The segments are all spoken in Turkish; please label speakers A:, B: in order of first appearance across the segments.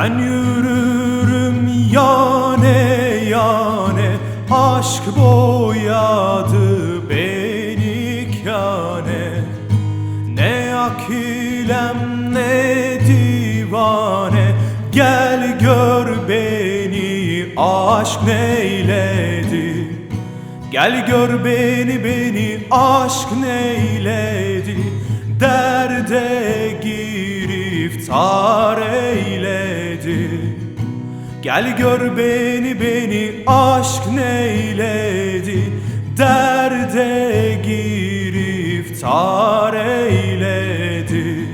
A: Ben yürürüm yane yane Aşk boyadı beni kâne. Ne akilem ne divane Gel gör beni aşk neyledi? Gel gör beni beni aşk neyledi? Derde giriftar eyledi Gel gör beni beni aşk neyledi? Derde giriftar eyledi.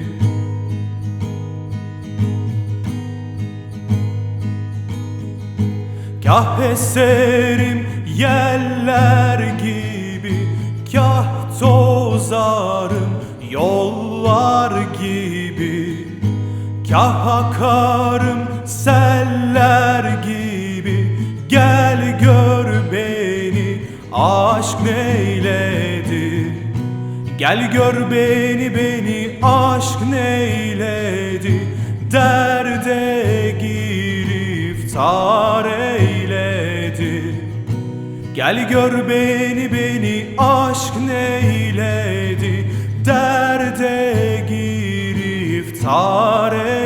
A: Kah eserim yeller gibi Kah tozarım yollar gibi Kah akarım seller gibi Gel gör beni aşk neyledi? Gel gör beni beni aşk neyledi? Derde giriftar eyledi. Gel gör beni beni aşk neyledi? Derde giriftar eyledi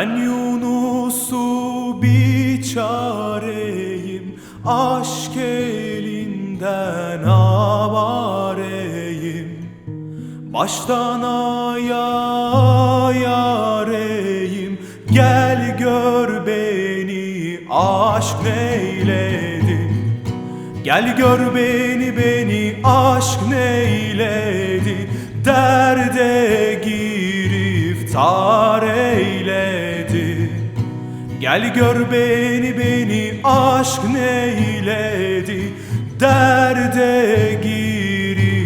A: Ben Yunus'u biçareyim Aşk elinden avareyim. Baştan ayağa yareyim Gel gör beni aşk neyledi Gel gör beni beni aşk neyledi Derde giriftar eyledi Gel gör beni beni aşk neyledi? Derde giriftar